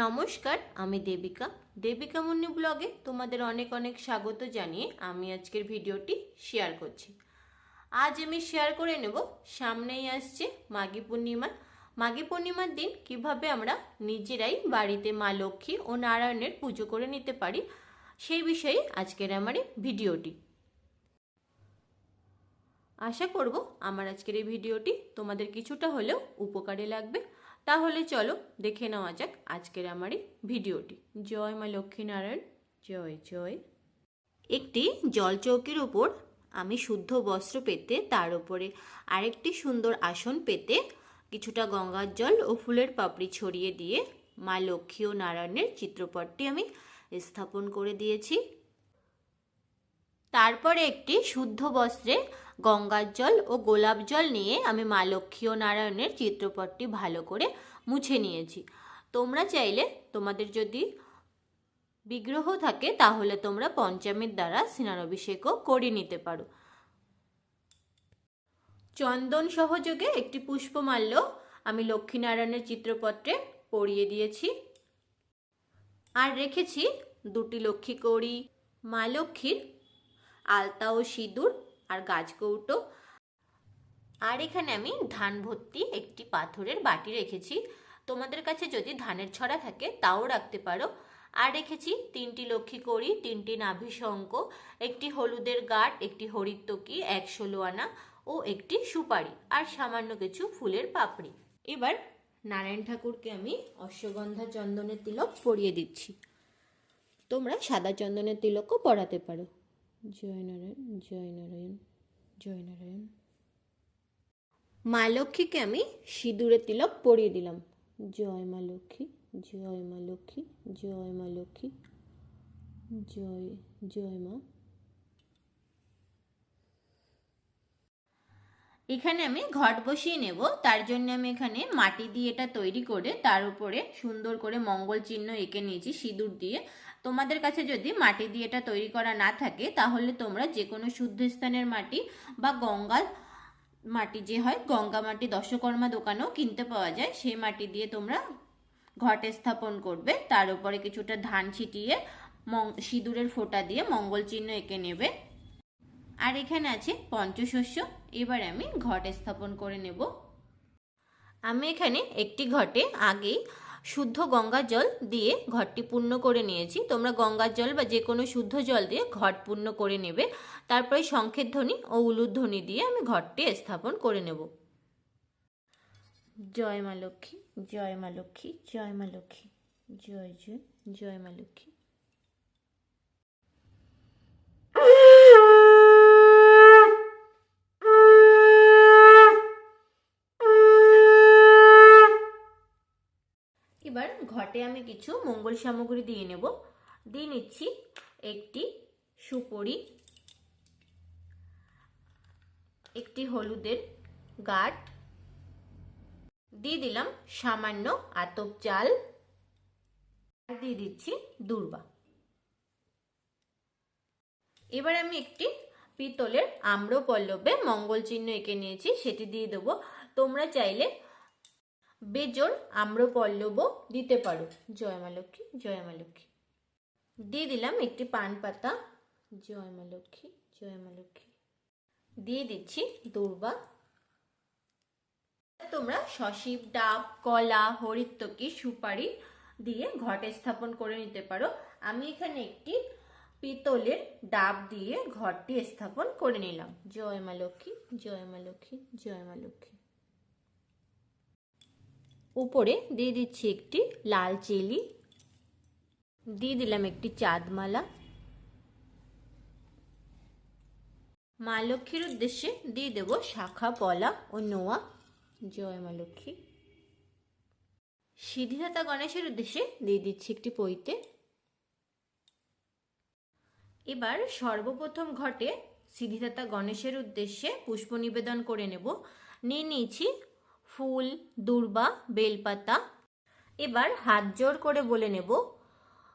নমস্কার, আমি দেবিকা। দেবিকা মুন্নি ব্লগে তোমাদের অনেক অনেক স্বাগত জানিয়ে আমি আজকের ভিডিওটি শেয়ার করছি। আজ আমি শেয়ার করে নেব, সামনেই আসছে মাঘী পূর্ণিমা। মাঘী পূর্ণিমার দিন কীভাবে আমরা নিজেরাই বাড়িতে মা লক্ষ্মী ও নারায়ণের পুজো করে নিতে পারি, সেই বিষয়ে আজকের আমার এই ভিডিওটি। আশা করব আমার আজকের এই ভিডিওটি তোমাদের কিছুটা হলেও উপকারে লাগবে। তাহলে চলো দেখে নেওয়া যাক আজকের আমার এই ভিডিওটি। জয় মা লক্ষ্মীনারায়ণ, জয় জয়। একটি জলচৌকির উপর আমি শুদ্ধ বস্ত্র পেতে, তার উপরে আরেকটি সুন্দর আসন পেতে, কিছুটা গঙ্গার জল ও ফুলের পাপড়ি ছড়িয়ে দিয়ে মা লক্ষ্মী ও নারায়ণের চিত্রপটটি আমি স্থাপন করে দিয়েছি। তারপরে একটি শুদ্ধ বস্ত্রে গঙ্গার জল ও গোলাপ জল নিয়ে আমি মা লক্ষ্মী ও নারায়ণের চিত্রপটটি ভালো করে মুছে নিয়েছি। তোমরা চাইলে তোমাদের যদি বিগ্রহ থাকে তাহলে তোমরা পঞ্চামীর দ্বারা স্নানাভিষেকও করে নিতে পারো। চন্দন সহযোগে একটি পুষ্পমাল্য আমি লক্ষ্মীনারায়ণের চিত্রপত্রে পরিয়ে দিয়েছি। আর রেখেছি দুটি লক্ষ্মী কৌড়ি, মা লক্ষ্মীর আলতা ও সিঁদুর আর গাছকৌটো আর এখানে আমি ধান ভর্তি একটি পাথরের বাটি রেখেছি। তোমাদের কাছে যদি ধানের ছড়া থাকে, তাও রাখতে পারো। আর রেখেছি তিনটি লক্ষ্মী কড়ি, তিনটি নাভি শঙ্ক একটি হলুদের গাঁট, একটি হরিত্তকি এক ষোলো আনা ও একটি সুপারি আর সামান্য কিছু ফুলের পাপড়ি। এবার নারায়ণ ঠাকুরকে আমি অশ্বগন্ধা চন্দনের তিলক পরিয়ে দিচ্ছি। তোমরা সাদা চন্দনের তিলকও পরাতে পারো। জয় নারায়ণ জয় নারায়ণ জয় নারায়ণ মা লক্ষ্মীকে আমি সিঁদুরের তিলক পরিয়ে দিলাম। জয় মা লক্ষ্মী জয় মা লক্ষ্মী জয় মা লক্ষ্মী জয় জয় মা এখানে আমি ঘট বসিয়ে নেব। তার জন্য আমি এখানে মাটি দিয়ে এটা তৈরি করে তার উপরে সুন্দর করে মঙ্গল চিহ্ন এঁকে নিয়েছি সিঁদুর দিয়ে। তোমাদের কাছে যদি মাটি দিয়ে এটা তৈরি করা না থাকে, তাহলে তোমরা যে কোনো শুদ্ধ স্থানের মাটি বা গঙ্গার মাটি যে হয়, গঙ্গা মাটি দশকর্মা দোকানেও কিনতে পাওয়া যায়। সেই মাটি দিয়ে তোমরা ঘট স্থাপন করবে। তার উপরে কিছুটা ধান ছিটিয়ে সিঁদুরের ফোঁটা দিয়ে মঙ্গল চিহ্ন এঁকে নেবে। আর এখানে আছে পঞ্চশস্য। এবার আমি ঘট স্থাপন করে নেব। আমি এখানে একটি ঘটে আগেই শুদ্ধ গঙ্গার জল দিয়ে ঘরটি পূর্ণ করে নিয়েছি। তোমরা গঙ্গার জল বা যে কোনো শুদ্ধ জল দিয়ে ঘট পূর্ণ করে নেবে। তারপরে শঙ্খের ধ্বনি ও উলুর ধ্বনি দিয়ে আমি ঘরটি স্থাপন করে নেব। জয় মা লক্ষ্মী, জয় মা লক্ষ্মী, জয় মা লক্ষ্মী, জয় জয় জয় মা লক্ষ্মী। এবার ঘটে আমি কিছু মঙ্গল সামগ্রী দিয়ে নেব। দিয়ে নিচ্ছি একটি সুপরি, একটি হলুদের গাঠ দিয়ে দিলাম সামান্য আতপ চাল, আর দিয়ে দিচ্ছি দুর্বা। এবার আমি একটি পিতলের আম্র পল্লবে মঙ্গল চিহ্ন এঁকে নিয়েছি, সেটি দিয়ে দেবো। তোমরা চাইলে বেজোর আম্রপল্লবও দিতে পারো। জয় মা লক্ষ্মী, জয় মা লক্ষ্মী। দিয়ে দিলাম একটি পান পাতা জয় মা লক্ষ্মী, জয় মা লক্ষ্মী। দিয়ে দিচ্ছি দুর্বা। তোমরা সশিব ডাব, কলা হরিত্তকি সুপারি দিয়ে ঘটে স্থাপন করে নিতে পারো। আমি এখানে একটি পিতলের ডাব দিয়ে ঘরটি স্থাপন করে নিলাম। জয় মা লক্ষ্মী, জয় মা লক্ষ্মী, জয় মা লক্ষ্মী। উপরে দিয়ে দিচ্ছি একটি লাল চিলি। দিয়ে দিলাম একটি চাঁদমালা। মা লক্ষ্মীর উদ্দেশ্যে দিয়ে দেব শাখা, পলা ও নোয়া। জয় মা লক্ষ্মী। সিদ্ধিদাতা গণেশের উদ্দেশ্যে দিয়ে দিচ্ছি একটি পৈতে। এবার সর্বপ্রথম ঘটে সিদ্ধিদাতা গণেশের উদ্দেশ্যে পুষ্প নিবেদন করে নেব। নিয়ে নিয়েছি ফুল, দুর্বা, বেলপাতা। এবার হাত জোর করে বলে নেব।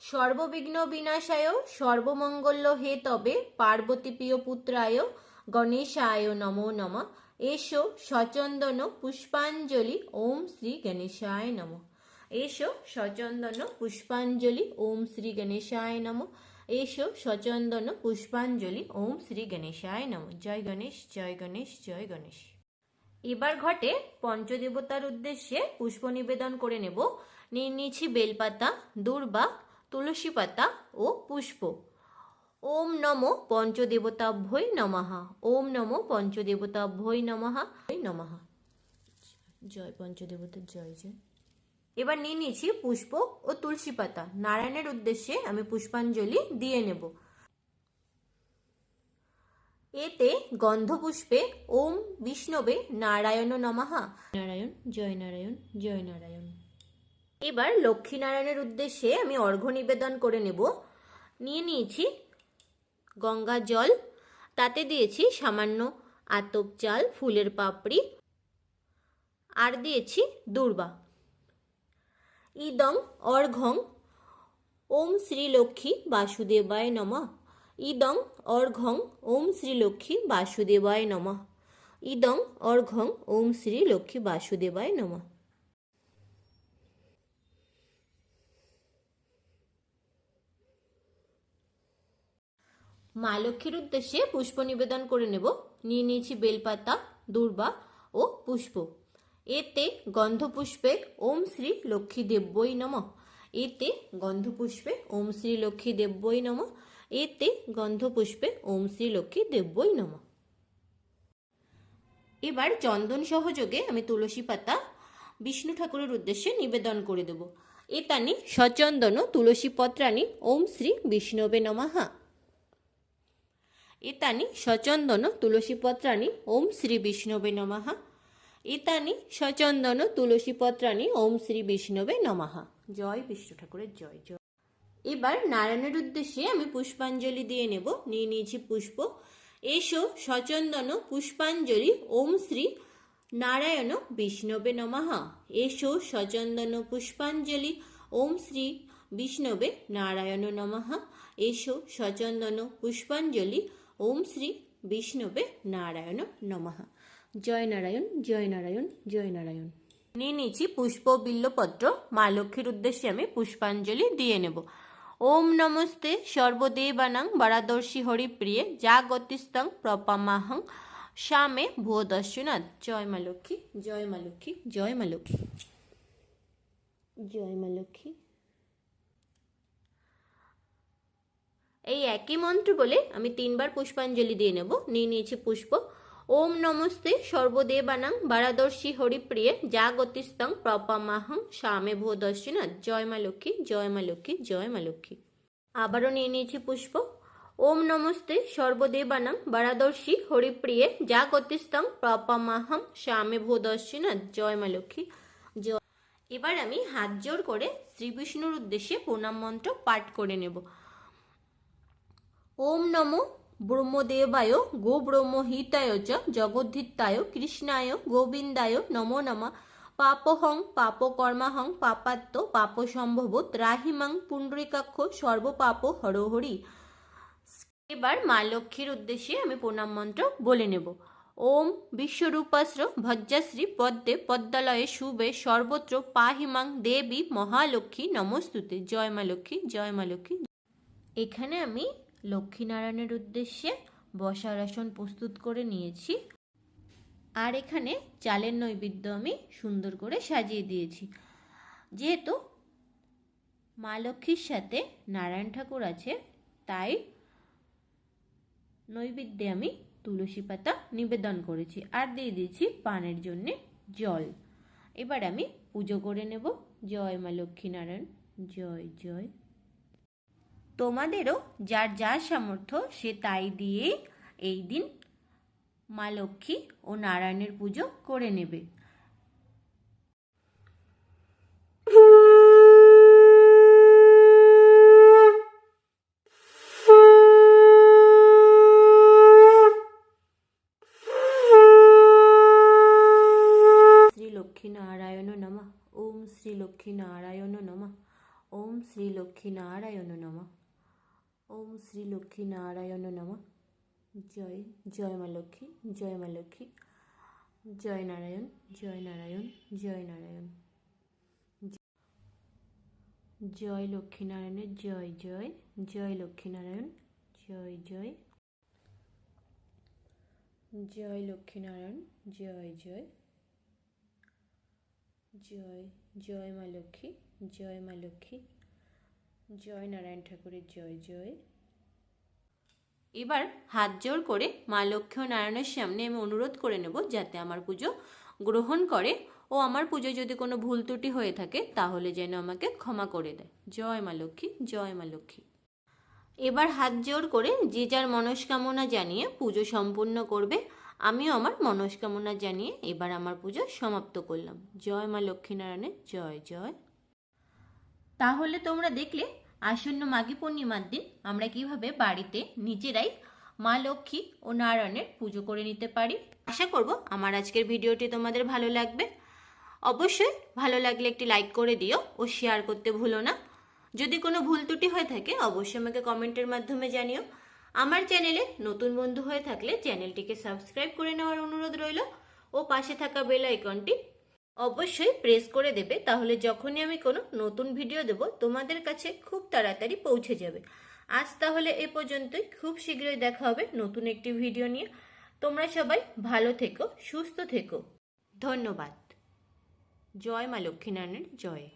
সর্ববিঘ্ন বিনাশায়, সর্বমঙ্গল্য হে তবে পার্বতী প্রিয় পুত্রায়, গণেশায় নমো নম। এসো সচন্দন পুষ্পাঞ্জলি, ওম শ্রী গণেশায় নম। এসো সচন্দন পুষ্পাঞ্জলি, ওম শ্রী গণেশায় নম। এসো সচন্দন পুষ্পাঞ্জলি, ওম শ্রী গণেশায় নম। জয় গণেশ জয় গণেশ জয় গণেশ। এবার ঘটে পঞ্চদেবতার উদ্দেশ্যে পুষ্প নিবেদন করে নেব। নিয়ে বেলপাতা, দূর্বা, তুলসী পাতা ও পুষ্প। ওম নম পঞ্চদেবতাভ্যই নমঃ। ওম নম পঞ্চদেবতাভ্যই নমঃ। ভৈ নমঃ। জয় পঞ্চদেবতার জয় জয়। এবার নিয়ে নিয়েছি পুষ্প ও তুলসী পাতা। নারায়ণের উদ্দেশ্যে আমি পুষ্পাঞ্জলি দিয়ে নেব। এতে গন্ধপুষ্পে ওম বিষ্ণবে নারায়ণ নমঃ। নারায়ণ, জয় নারায়ণ জয় নারায়ণ। এবার লক্ষ্মীনারায়ণের উদ্দেশ্যে আমি অর্ঘ্য নিবেদন করে নেব। নিয়ে নিয়েছি গঙ্গা জল, তাতে দিয়েছি সামান্য আতপ চাল, ফুলের পাপড়ি, আর দিয়েছি দুর্বা। ইদং অর্ঘং ওম শ্রীলক্ষ্মী বাসুদেবায় নমঃ। ইদং অর্ঘং ওম শ্রীলক্ষ্মী বাসুদেবায় নমঃ। ইদং অর্ঘং ওম শ্রীলক্ষ্মী বাসুদেবায় নমঃ। মা লক্ষ্মীর উদ্দেশ্যে পুষ্প নিবেদন করে নেব। নিয়ে নিয়েছি বেলপাতা, দূর্বা ও পুষ্প। এতে গন্ধপুষ্পে ওম শ্রী লক্ষ্মী দেব্যই নম। এতে গন্ধপুষ্পে ওম শ্রী লক্ষ্মী দেব্যই নম। এতে গন্ধপুষ্পে ওম শ্রী লক্ষ্মী দেব্যই নম। এবার চন্দন সহযোগে আমি তুলসী পাতা বিষ্ণু ঠাকুরের উদ্দেশ্যে নিবেদন করে দেব। এতানি সচন্দন তুলসী পত্রানি ওম শ্রী বিষ্ণবে নমঃ। এতানি সচন্দন তুলসী পত্রানি ওম শ্রী বিষ্ণবে নমঃ। এতানি সচন্দন তুলসী পত্রানি ওম শ্রী বিষ্ণবে নমঃ। জয় বিষ্ণু ঠাকুরের জয় জয়। এবার নারায়ণের উদ্দেশ্যে আমি পুষ্পাঞ্জলি দিয়ে নেব। নিয়ে নিয়েছি পুষ্প। এসো, সচন্দন, পুষ্পাঞ্জলি, ওম শ্রী নারায়ণ, বিষ্ণবে নমঃ। এসো, সচন্দন, পুষ্পাঞ্জলি, ওম শ্রী বিষ্ণবে নারায়ণ নমঃ। এসো, সচন্দন, পুষ্পাঞ্জলি, ওম শ্রী বিষ্ণবে নারায়ণ নমঃ। জয় নারায়ণ জয় নারায়ণ জয় নারায়ণ। নিয়ে নিয়েছি পুষ্প বিল্লপত্র মা লক্ষ্মীর উদ্দেশ্যে আমি পুষ্পাঞ্জলি দিয়ে নেব। ওম নমস্তে সর্বদেবানাং বরাদর্শী হরিপ্রিয়ে যা গতিস্তং প্রপামাহং শ্যামে ভূদস্যনাথ জয় মা লক্ষ্মী, জয় মা লক্ষ্মী, জয় মা লক্ষ্মী। জয় মা লক্ষ্মী। এই একই মন্ত্র বলে আমি তিনবার পুষ্পাঞ্জলি দিয়ে নেব। নিয়ে নিয়েছি পুষ্প। ওম নমস্তে সর্বদেবানাং বারাদর্শী হরিপ্রিয়ে যা গতিস্তং প্রপামাহং স্বামে ভূদর্শিনাথ জয় মা লক্ষ্মী, জয় মা লক্ষ্মী, জয় মা লক্ষ্মী। আবারও নিয়ে নিয়েছি পুষ্প। ওম নমস্তে সর্বদেবানাং বারাদর্শী হরিপ্রিয়ে যা গতিস্তং প্রপামাহং স্বামে ভূদর্শিনাথ জয় মা লক্ষ্মী। জয়। এবার আমি হাত জোর করে শ্রী বিষ্ণুর উদ্দেশ্যে প্রণাম মন্ত্র পাঠ করে নেব। ওম নমো ব্রহ্মদেবায় গো ব্রহ্মহিতায় চ জগদ্ধিতায় কৃষ্ণায় গোবিন্দায় নমো নমঃ পাপহং পাপকর্মাহং পাপাত্ম পাপ সম্ভব ত্রাহিমাং পুণ্ডরিকাক্ষ সর্বপাপ হরহরি এবার মা লক্ষ্মীর উদ্দেশ্যে আমি প্রণাম মন্ত্র বলে নেব। ওম বিশ্বরূপাশ্র ভজ্জাশ্রী পদ্মে পদ্মালয়ে শুভে সর্বত্র পাহিমাং দেবী মহালক্ষ্মী নমস্তুতে। জয় মা লক্ষ্মী, জয় মা লক্ষ্মী। এখানে আমি লক্ষ্মীনারায়ণের উদ্দেশ্যে বসার আসন প্রস্তুত করে নিয়েছি। আর এখানে চালের নৈবেদ্য আমি সুন্দর করে সাজিয়ে দিয়েছি। যেহেতু মা লক্ষ্মীর সাথে নারায়ণ ঠাকুর আছে, তাই নৈবেদ্যে আমি তুলসী পাতা নিবেদন করেছি। আর দিয়ে দিয়েছি পানের জন্যে জল। এবার আমি পুজো করে নেব। জয় মা লক্ষ্মীনারায়ণ। জয় জয়। তোমাদেরও যার যা সামর্থ্য, সে তাই দিয়েই এই দিন মা লক্ষ্মী ও নারায়ণের পুজো করে নেবে। শ্রী লক্ষ্মী নারায়ণ নমঃ। ওম শ্রী লক্ষ্মী নারায়ণ নমঃ। ওম শ্রী লক্ষ্মী নারায়ণ নমঃ। শ্রী লক্ষ্মী নারায়ণ নমঃ। জয় জয় মা লক্ষ্মী, জয় মা লক্ষ্মী। জয় নারায়ণ জয় নারায়ণ জয় নারায়ণ। জয় লক্ষ্মীনারায়ণের জয় জয়। জয় লক্ষ্মীনারায়ণ জয় জয়। জয় লক্ষ্মীনারায়ণ জয় জয়। জয় জয় মা লক্ষ্মী, জয় মা লক্ষ্মী। জয় নারায়ণ ঠাকুরের জয় জয়। এবার হাত জোড় করে মা লক্ষ্মী নারায়ণের সামনে আমি অনুরোধ করে নেব যাতে আমার পুজো গ্রহণ করে। ও আমার পুজো যদি কোনো ভুল ত্রুটি হয়ে থাকে, তাহলে যেন আমাকে ক্ষমা করে দেয়। জয় মা লক্ষ্মী, জয় মা লক্ষ্মী। এবার হাত জোড় করে যে যার মনস্কামনা জানিয়ে পুজো সম্পূর্ণ করবে, আমিও আমার মনস্কামনা জানিয়ে এবার আমার পুজো সমাপ্ত করলাম। জয় মা লক্ষ্মীনারায়ণের, জয় জয়। তাহলে তোমরা দেখলে আসন্ন মাঘী পূর্ণিমার দিন আমরা কীভাবে বাড়িতে নিজেরাই মা লক্ষ্মী ও নারায়ণের পুজো করে নিতে পারি? আশা করব আমার আজকের ভিডিওটি তোমাদের ভালো লাগবে। অবশ্যই ভালো লাগলে একটি লাইক করে দিও ও শেয়ার করতে ভুলো না। যদি কোনো ভুল ত্রুটি হয়ে থাকে, অবশ্যই আমাকে কমেন্টের মাধ্যমে জানিও। আমার চ্যানেলে নতুন বন্ধু হয়ে থাকলে চ্যানেলটিকে সাবস্ক্রাইব করে নেওয়ার অনুরোধ রইল ও পাশে থাকা বেল আইকনটি অবশ্যই প্রেস করে দেবে। তাহলে যখনই আমি কোনো নতুন ভিডিও দেব, তোমাদের কাছে খুব তাড়াতাড়ি পৌঁছে যাবে। আজ তাহলে এ পর্যন্তই। খুব শীঘ্রই দেখা হবে নতুন একটি ভিডিও নিয়ে। তোমরা সবাই ভালো থেকো, সুস্থ থেকো। ধন্যবাদ। জয় মা লক্ষ্মীনারায়ণের জয়।